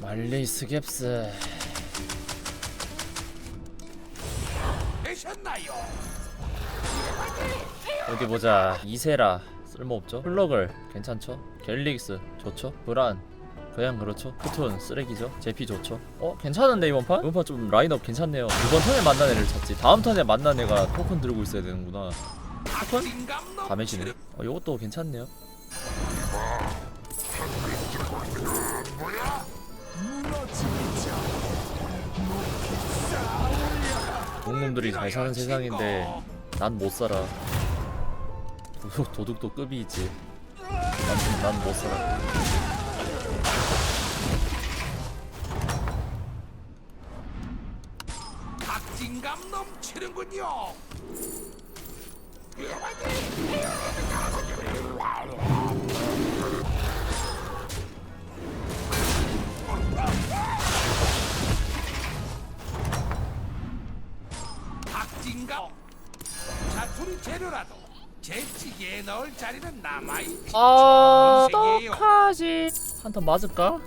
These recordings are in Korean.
말리스 갭스. 되셨나요? 어디 보자. 이세라. 쓸모없죠? 플러글. 괜찮죠? 갤릭스. 좋죠? 브란 그냥 그렇죠. 크톤 쓰레기죠. 제피 좋죠. 어 괜찮은데 이번 판? 이번 판 좀 라인업 괜찮네요. 이번 턴에 만난 애를 찾지. 다음 턴에 만난 애가 토큰 들고 있어야 되는구나. 다메시네. 넘치는 어 요것도 괜찮네요. 농놈들이 잘 사는 세상인데 난 못 살아. 도둑, 도둑도 급이 있지. 난 못 살아 박진감 넘치는군요. 박진감 자투리 재료라도 제 찌개에 넣을 자리는 남아있지. 아. 어떡하지 한 턴 맞을까?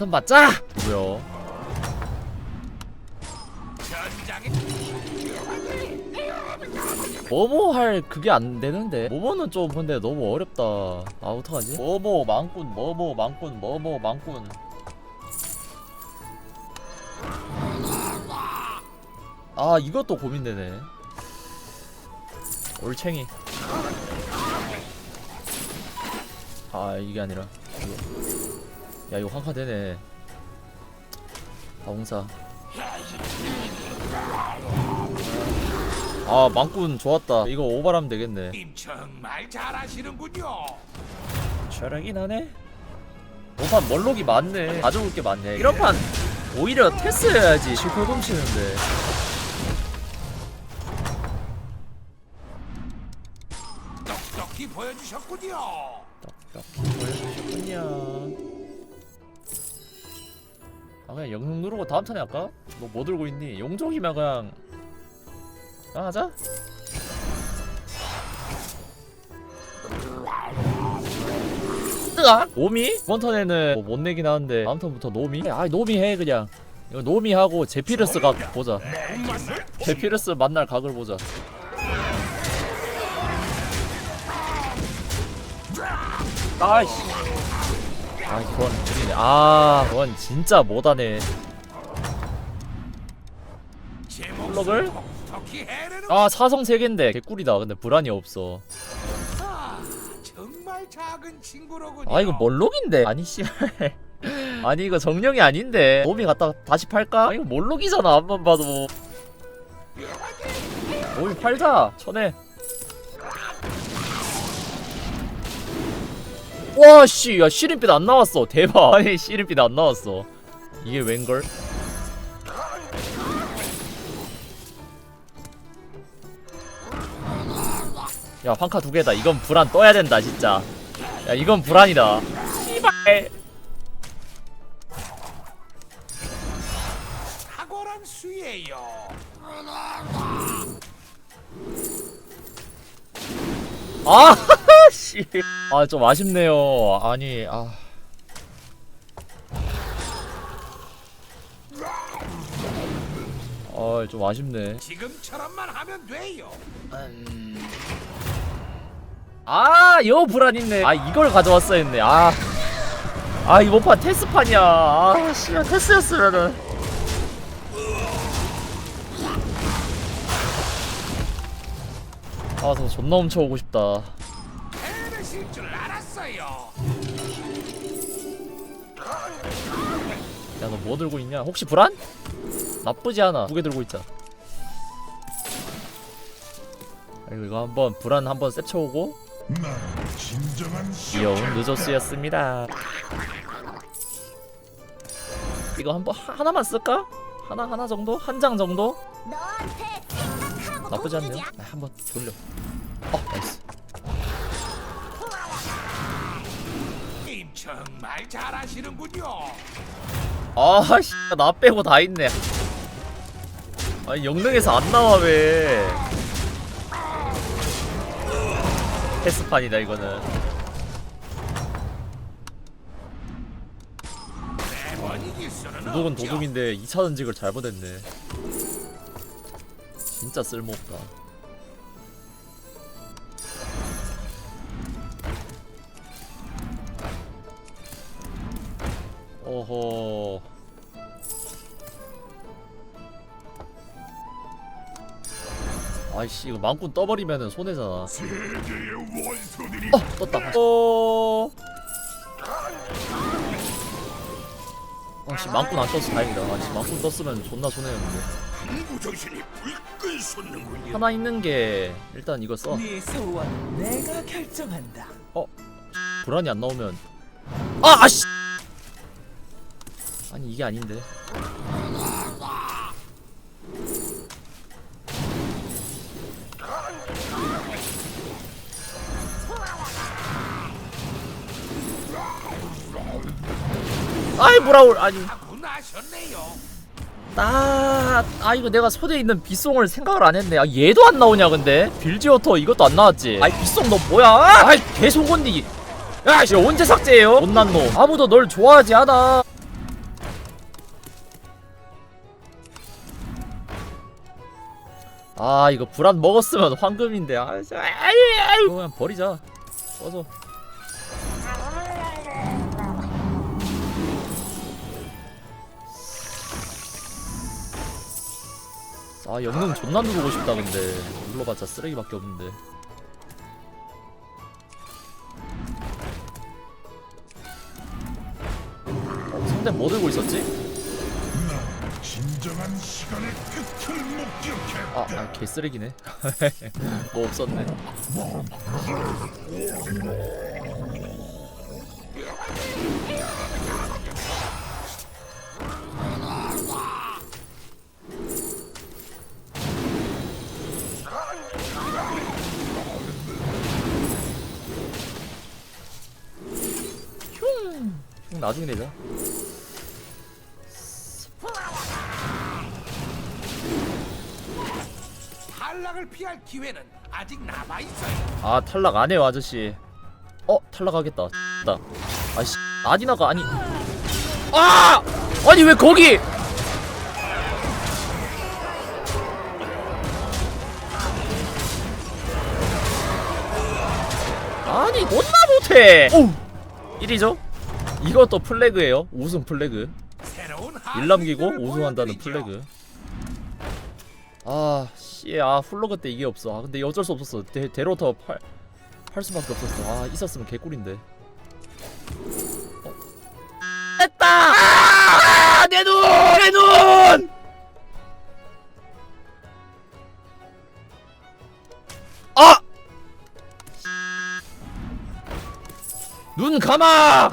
한턴 맞자! 뭐야 뭐뭐 할 그게 안 되는데 뭐뭐는 좀 근데 너무 어렵다 아 어떡하지? 뭐뭐 망꾼 뭐뭐 망꾼 뭐뭐 망꾼 아 이것도 고민되네 올챙이 아 이게 아니라 이거. 야 이거 황카 되네. 다홍사. 아 망꾼 좋았다. 이거 오버하면 되겠네. 님 정말 잘하시는군요. 촬영이 나네? 오판 멀록이 많네. 가져올 게 많네 이런 판 오히려 테스 해야지. 실컷 훔치는데. 똑똑히 보여주셨군요. 떡떡 보여주셨군요 아 그냥 영웅 누르고 다음 턴에 할까? 너 뭐 들고 있니? 용종이면 그냥 아 하자 뜨아 노미? 이번 턴에는 뭐 못 내긴 하는데 다음 턴부터 노미? 아 노미 해 그냥 이거 노미 하고 제피르스 각 보자 제피르스 만날 각을 보자 아이씨 아 그건 느리네. 아 그건 진짜 못하네. 제 플럭을? 아 사성 3개인데 개꿀이다. 근데 불안이 없어. 아, 이거 멀록인데? 아니 씨 아니 이거 정령이 아닌데. 몸이 갖다 다시 팔까? 아, 이거 멀록이잖아 앞만 봐도. 몸이 팔자 천에 와씨 야 시린빛 안 나왔어. 대박. 아니 시린빛 안 나왔어. 이게 웬걸? 야 황카 두 개다. 이건 불안 떠야 된다 진짜. 야 이건 불안이다. 씨발. 탁월한 수예요. 아, 씨. 아, 좀 아쉽네요. 아니, 아. 아, 좀 아쉽네. 지금처럼만 하면 돼요. 아, 여 불안 있네. 아, 이걸 가져왔어야 했네. 아. 아, 이번 판 테스판이야. 아, 씨발, 테스였으면은. 아, 저 존나 훔쳐오고 싶다. 해내실 줄 알았어요. 야, 너 뭐 들고 있냐? 혹시 불안? 나쁘지 않아. 두개 들고 있자. 아이고, 이거 한번 불안 한번 진정한 귀여운 느조스였습니다. 이거 한번 하- 하나만 쓸까? 하나 하나 정도? 한 장 정도? 나쁘지 않네요. 아, 한번 돌려. 어, 나이스. 정말 잘하시는군요. 아 씨 나 빼고 다 있네. 아니 영능에서 안 나와 왜? 패스판이다 이거는. 도둑은. 도둑인데 2차 전직을 잘못했네. 진짜 쓸모없다 오호 아이씨 이거 망꾼 떠버리면은 손해잖아. 세계의 어 떴다. 어. 아씨 망꾼 안 떴어. 다행이다. 아씨 망꾼 떴으면 존나 손해였는데. 공부 정신이 불끈 솟는군요. 하나 있는 게 일단 이거 써. 네 소원 내가 결정한다. 불안이 안 나오면. 아 아씨 아니 이게 아닌데 아이 브라울 아니. 아, 아 이거 내가 손에 있는 빗송을 생각을 안 했네. 아 얘도 안 나오냐 근데? 빌지오터 이것도 안 나왔지. 아이 빗송 너 뭐야? 아이 개송건디. 야, 씨 언제 삭제해요? 못난 놈. 아무도 널 좋아하지 않아. 아 이거 불안 먹었으면 황금인데. 아, 이거 그냥 버리자. 꺼져. 아 영능 존나 누르고 싶다 근데 눌러봤자 쓰레기밖에 없는데 어, 상대 뭐 들고 있었지? 시간의 끝을 목격했다. 아, 아 개쓰레기네 뭐 없었네 흉! 흉 나중에 내자 탈락을 피할 기회는 아직 남아 있어요. 아 탈락 안 해요 아저씨. 어 탈락하겠다. 나. 아씨 아디나가 아니. 아! 아니 왜 거기? 아니 존나 못해. 오! 1위죠? 이것도 플래그예요? 우승 플래그. 새로운 일 남기고 우승한다는 보여드리죠. 플래그. 아 씨, 아 훌러그 때 이게 없어. 아 근데 어쩔 수 없었어. 데, 데로터 팔, 팔 수밖에 없었어. 아 있었으면 개꿀인데. 어? 됐다! 아, 내 눈 내 눈! 아! 눈 감아!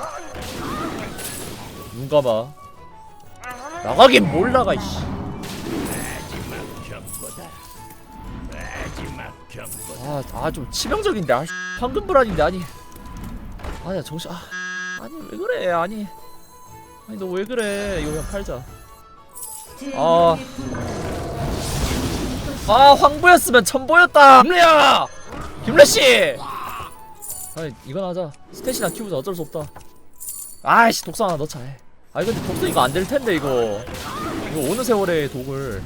눈 감아. 나가긴 뭘 나가 이씨 아, 아 좀 치명적인데. 아, 씨, 황금 불안인데 아니. 아니야 정신 아 아니 왜 그래 아니. 아니 너 왜 그래? 이거 그냥 팔자. 아. 아 황보였으면 천보였다. 김래야! 김래 씨! 아니 이건 하자. 스탯이나 키우자. 어쩔 수 없다. 아이씨 독사 하나 넣자. 해. 아니 근데 독사 이거 안 될 텐데 이거. 이거 어느 세월의 독을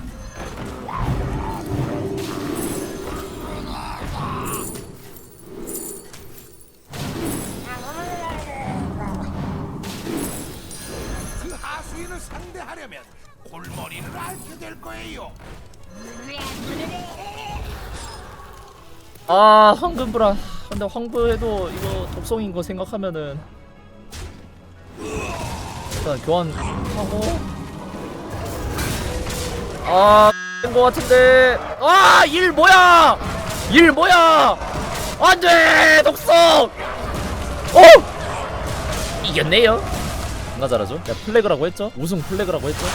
상대하려면 골머리를 앓게 될 거예요. 아 황금브라 근데 황부해도 이거 독성인 거 생각하면은. 일단 교환하고. 아된거 같은데. 아 일 뭐야? 일 뭐야? 안돼 독성! 어 이겼네요 존나 잘하죠? 야 플래그라고 했죠? 우승 플래그라고 했죠?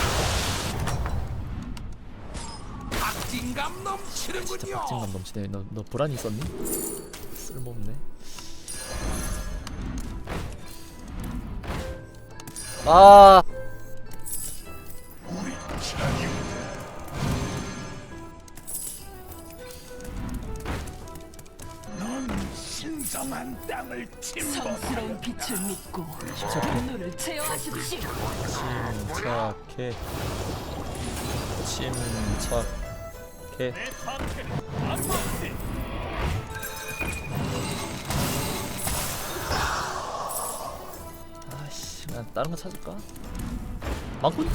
박진감 진짜 넘치는군요. 박진감 넘치네. 너, 너 불안이 있었니? 쓸모없네. 아 신성한 땅을 침범 성스러운 빛을 믿고 눈을 제어하십시오. 침착해 침착해 아씨 그냥 다른 거 찾을까? 망군?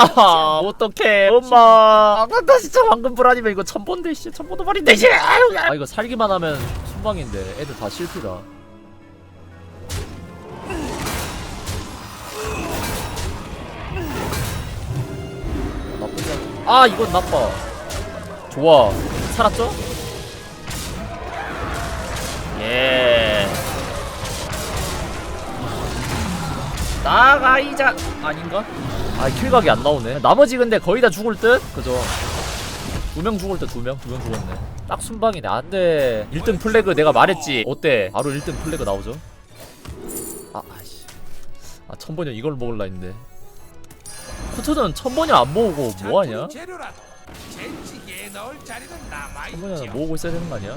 아하 어떡해 엄마. 아나 진짜 방금 불 아니면 이거 천본데 씨 천본도 말인데 씨. 아 이거 살기만 하면 순방인데 애들 다 실패다 나쁘지 않아. 아 이건 나빠. 좋아. 살았죠? 예 나가이자. 아닌가? 아 킬각이 안 나오네. 나머지 근데 거의 다 죽을 듯? 그죠? 두 명 죽을 듯두명 두 명 죽었네. 딱 순방이네. 안돼. 1등 플래그 내가 말했지. 어때? 바로 1등 플래그 나오죠? 아 아씨. 아 천번이 이걸 먹을라 했는데. 코트는 천번이 안 모으고 뭐하냐? 남아있죠. 모으고 있어야 되는 거 아니야?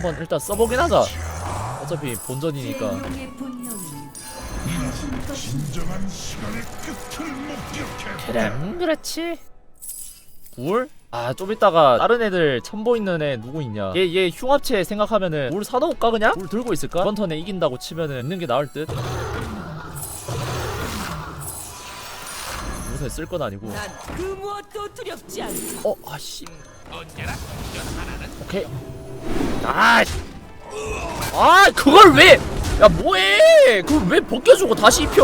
한번 일단 써보긴 하자. 어차피 본전이니까. 용의 분노는 진정한 시간의 끝을 목격해 그래 그렇지. 굴? 아좀 이따가 다른 애들 첨보 있는 애 누구 있냐? 얘 얘 흉합체 생각하면은 굴 사놓을까 그냥? 굴 들고 있을까? 이번 턴에 이긴다고 치면은 있는 게 나을 듯. 무슨 쓸건 아니고. 난그 무엇도 두렵지 않다. 어 아씨. 오케이 아, 아 그걸 왜? 야 뭐해? 그걸 왜 벗겨주고 다시 입혀?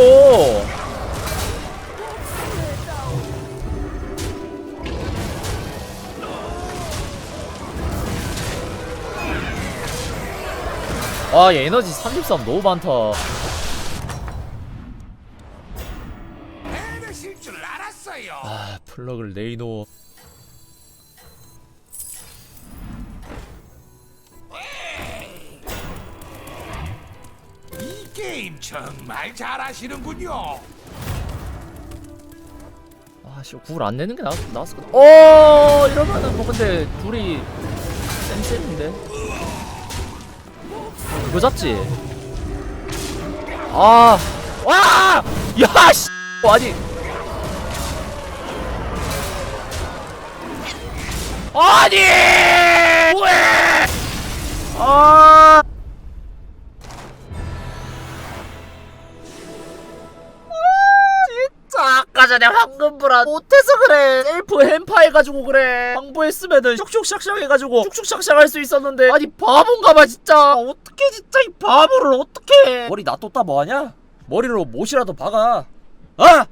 아, 얘 에너지 33 너무 많다. 아, 플러그를 네이노. 게임 정말 잘하시는군요. 아, 씨, 굴안 내는 게 나았, 나았을 거다. 어, 이러면은 뭐 근데 둘이 쌤쌤인데. 이거 잡지? 아, 와, 야, 씨, 아니. 아니, 왜? 아. 아까 전에 황금불안 못해서 그래. 셀프 햄파 해가지고 그래. 황보했으면은 슉슉샥샥 해가지고 슉슉샥샥 할 수 있었는데. 아니 바본가봐 진짜. 어떻게 진짜 이 바보를 어떻게 머리 놔뒀다 뭐하냐? 머리로 못이라도 박아. 아!